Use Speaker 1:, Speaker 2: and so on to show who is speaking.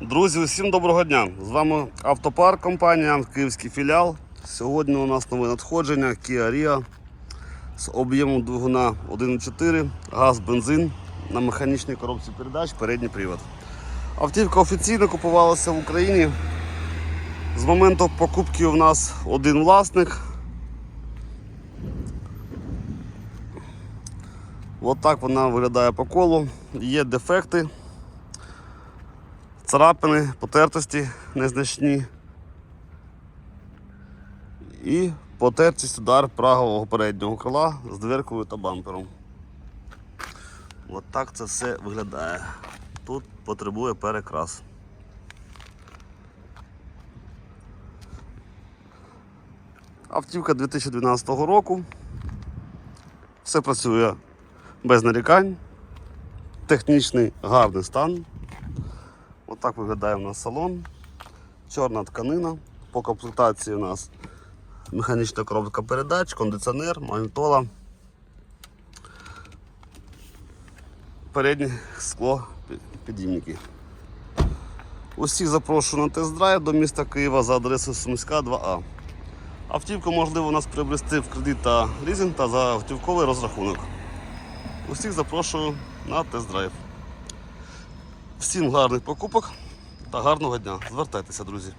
Speaker 1: Друзі, усім доброго дня! З вами автопарк компанія, київський філіал. Сьогодні у нас нове надходження Kia Rio з об'ємом двигуна 1.4, газ, бензин на механічній коробці передач, передній привод. Автівка офіційно купувалася в Україні. З моменту покупки у нас один власник. От вона виглядає по колу. Є дефекти царапини, потертості незначні. І потертість удар правого переднього крила з дверкою та бампером. От так це все виглядає. Тут потребує перекрас. Автівка 2012 року. Все працює без нарікань. Технічний гарний стан. Отак виглядає у нас салон. Чорна тканина. По комплектації у нас механічна коробка передач, кондиціонер, магнітола. Переднє скло підіймники. Усіх запрошую на тест-драйв до міста Києва за адресою Сумська 2А. Автівку можливо у нас приобрести в кредит та лізинг та за автівковий розрахунок. Усіх запрошую на тест-драйв. Всім гарних покупок та гарного дня. Звертайтеся, друзі.